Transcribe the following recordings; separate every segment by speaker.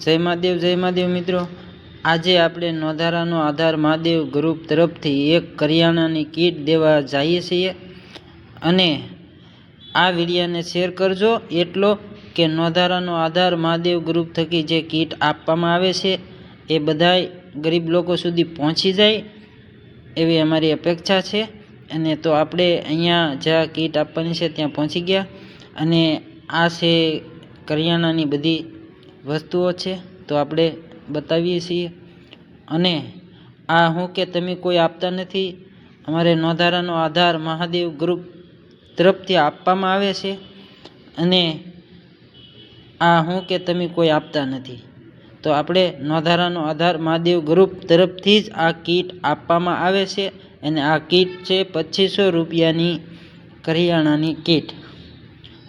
Speaker 1: જય મહાદેવ જય મહાદેવ મિત્રો. આજે આપણે નોંધારાનો આધાર મહાદેવ ગ્રુપ તરફથી એક કરિયાણાની કીટ દેવા જઈએ છીએ. અને આ વિડીયાને શેર કરજો એટલો કે નોંધારાનો આધાર મહાદેવ ગ્રુપ થકી જે કીટ આપવામાં આવે છે, એ બધાય ગરીબ લોકો સુધી પહોંચી જાય એવી અમારી અપેક્ષા છે. અને તો આપણે અહીંયા જ્યાં કીટ આપવાની છે ત્યાં પહોંચી ગયા. અને આ છે કરિયાણાની બધી વસ્તુઓ છે, તો આપણે બતાવીએ છીએ. અને આ હું કે તમે કોઈ આપતા નથી, અમારે નોંધારાનો આધાર મહાદેવ ગ્રુપ તરફથી આપવામાં આવે છે. અને આ હું કે તમે કોઈ આપતા નથી. તો આપણે નોંધારાનો આધાર મહાદેવ ગ્રુપ તરફથી જ આ કીટ આપવામાં આવે છે. અને આ કીટ છે પચીસો રૂપિયાની કરિયાણાની કીટ.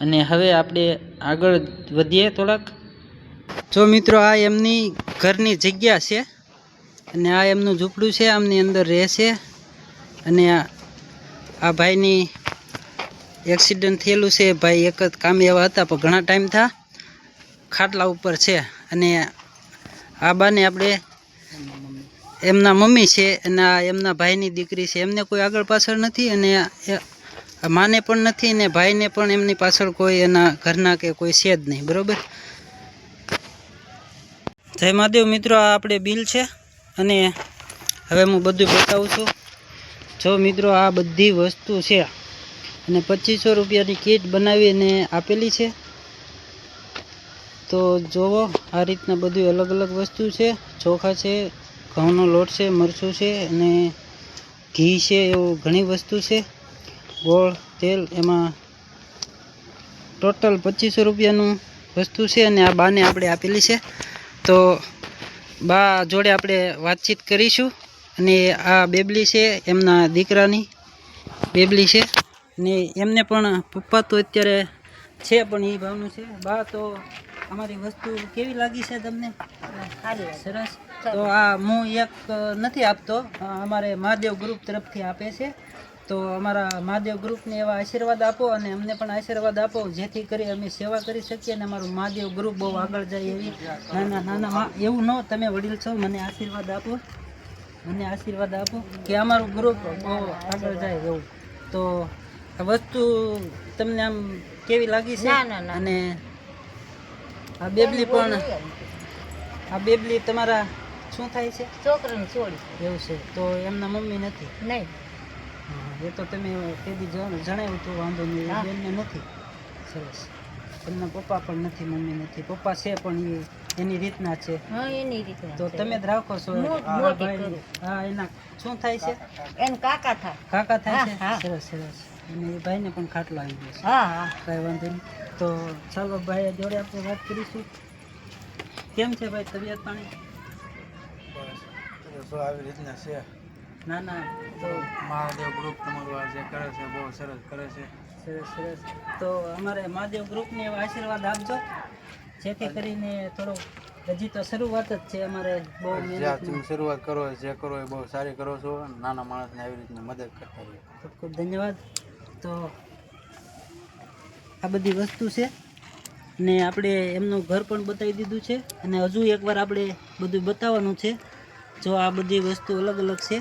Speaker 1: અને હવે આપણે આગળ વધીએ થોડાક. જો મિત્રો, આ એમની ઘરની જગ્યા છે અને આ એમનું ઝૂંપડું છે, આમની અંદર રહેશે અને આ ભાઈની એક્સિડન્ટ થયેલું છે. ભાઈ એક જ કામ એવા હતા, પણ ઘણા ટાઈમ થા ખાટલા ઉપર છે અને આ બાને આપણે એમના મમ્મી છે અને આ એમના ભાઈની દીકરી છે. એમને કોઈ આગળ પાછળ નથી અને માને પણ નથી અને ભાઈને પણ એમની પાછળ કોઈ એના ઘરના કે કોઈ છે જ નહીં. બરોબર? જય મહાદેવ, મિત્રો, આ આપણે બિલ છે અને હવે હું બધું બતાવું છું. જો મિત્રો, આ બધી વસ્તુ છે અને પચીસો રૂપિયાની કીટ બનાવીને આપેલી છે. તો જુઓ આ રીતના બધું અલગ અલગ વસ્તુ છે. ચોખા છે, ઘઉંનો લોટ છે, મરચું છે અને ઘી છે, એવું ઘણી વસ્તુ છે. ગોળ, તેલ, એમાં ટોટલ પચીસો રૂપિયાનું વસ્તુ છે અને આ બાને આપણે આપેલી છે. તો બા જોડે આપણે વાતચીત કરીશું. અને આ બેબલી છે, એમના દીકરાની બેબલી છે. ને એમને પણ પપ્પા તો અત્યારે છે, પણ એ ભાવનું છે. બા, તો અમારી વસ્તુ કેવી લાગી છે તમને? સરસ. તો આ હું એક નથી આપતો અમારે મહાદેવ ગ્રુપ તરફથી આપે છે. તો અમારા મહાદેવ ગ્રુપને એવા આશીર્વાદ આપો અને અમને પણ આશીર્વાદ આપો. જેથી કરી અમે સેવા કરી શકીએ અને અમારું મહાદેવ ગ્રુપ બહુ આગળ જાય એવી નાના નાના એવું ન તમે વડીલ છો મને આશીર્વાદ આપો. મને આશીર્વાદ આપો કે અમારું ગ્રુપ બહુ આગળ જાય એવું. તો આ વસ્તુ તમને આમ કેવી લાગી છે? અને આ બેબલી પણ આ બેબલી તમારા શું થાય છે?
Speaker 2: છોકરાને છોડી.
Speaker 1: એવું છે. તો એમના મમ્મી નથી?
Speaker 2: નહીં.
Speaker 1: એ તો તમે કેદી બી જણાવ્યું તો વાંધો નહીં. બેનને નથી. સરસ. એમના પપ્પા પણ નથી મમ્મી નથી. પપ્પા છે પણ એ એની રીતના છે.
Speaker 2: હા એની રીતના
Speaker 1: તો તમે જ રાખો છો.
Speaker 2: હું
Speaker 1: એના શું થાય છે?
Speaker 2: એમ કાકા થાય.
Speaker 1: કાકા થાય છે. સરસ સરસ. અને એ ભાઈને પણ ખાટલો આવી ગયો છે.
Speaker 2: હા હા.
Speaker 1: કાંઈ વાંધો નહીં. તો ચાલો ભાઈ જોડે આપણે વાત કરીશું. કેમ છે ભાઈ તબિયત પાણી?
Speaker 3: બસ. આવી રીતના છે.
Speaker 1: ના ના તો
Speaker 3: મહાદેવ ગ્રુપ તમારું આ જે કરે છે બહુ સરસ કરે છે.
Speaker 1: સરસ સરસ. તો અમારે મહાદેવ ગ્રુપને આશીર્વાદ આપજો. જેથી કરીને થોડો હજી તો શરૂઆત જ છે અમારે બહુ મહેનત
Speaker 3: શરૂઆત કરો જે કરો એ બહુ સારી કરો છો નાના માણસને આવી રીતના મદદ કરતા રહીએ.
Speaker 1: ખૂબ ખૂબ ધન્યવાદ. તો આ બધી વસ્તુ છે ને આપણે એમનું ઘર પણ બતાવી દીધું છે અને હજુ એકવાર આપણે બધું બતાવવાનું છે. જો આ બધી વસ્તુ અલગ અલગ છે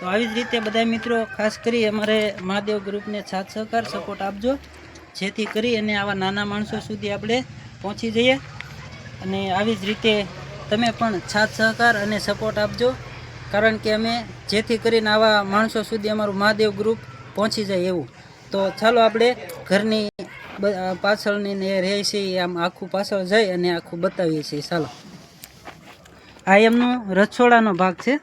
Speaker 1: તો આવી જ રીતે બધા મિત્રો, ખાસ કરી અમારે મહાદેવ ગ્રુપને સાથ સહકાર, સપોર્ટ આપજો. જેથી કરી અને આવા નાના માણસો સુધી આપણે પહોંચી જઈએ. અને આવી જ રીતે તમે પણ સાથ સહકાર અને સપોર્ટ આપજો. કારણ કે અમે જેથી કરીને આવા માણસો સુધી અમારું મહાદેવ ગ્રુપ પહોંચી જાય એવું. તો ચાલો આપણે ઘરની પાછળની રહે છે આમ આખું પાછળ જઈ અને આખું બતાવીએ છીએ. ચાલો. આ એમનું રસોડાનો ભાગ છે.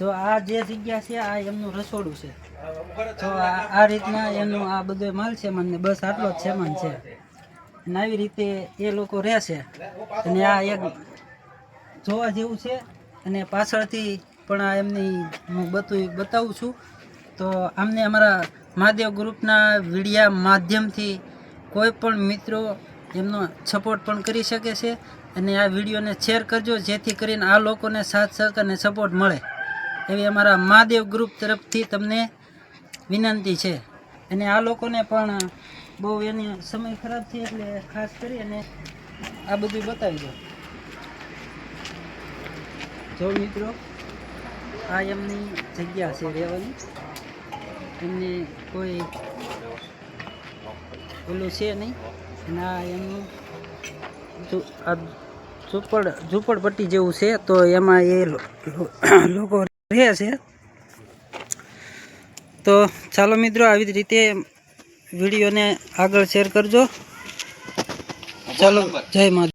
Speaker 1: તો આ જે જગ્યા છે, આ એમનું રસોડું છે. તો આ રીતના એમનું આ બધો માલ સામાન ને બસ આટલો જ સામાન છે. અને આવી રીતે એ લોકો રહે છે. અને આ એક જોવા જેવું છે. અને પાછળથી પણ આ એમની હું બધું બતાવું છું. તો આમને અમારા મહાદેવ ગ્રુપના વિડીયા માધ્યમથી કોઈ પણ મિત્રો એમનો સપોર્ટ પણ કરી શકે છે. અને આ વિડીયોને શેર કરજો, જેથી કરીને આ લોકોને સાથ સહકાર અને સપોર્ટ મળે. એવી અમારા મહાદેવ ગ્રુપ તરફથી તમને વિનંતી છે. અને આ લોકોને પણ બહુ એની સમય ખરાબ છે એટલે ખાસ કરી અને આ બધું બતાવી દો જો મિત્રો, આ એમની જગ્યા છે રહેવાની. એમને કોઈ પેલું છે નહીં. અને આ એમનું આ ઝૂંપડ, ઝૂંપડપટ્ટી જેવું છે, તો એમાં એ લોકો રહે છે. તો ચાલો મિત્રો, આવી જ રીતે વિડીયોને આગળ શેર કરજો. ચાલો, જય મા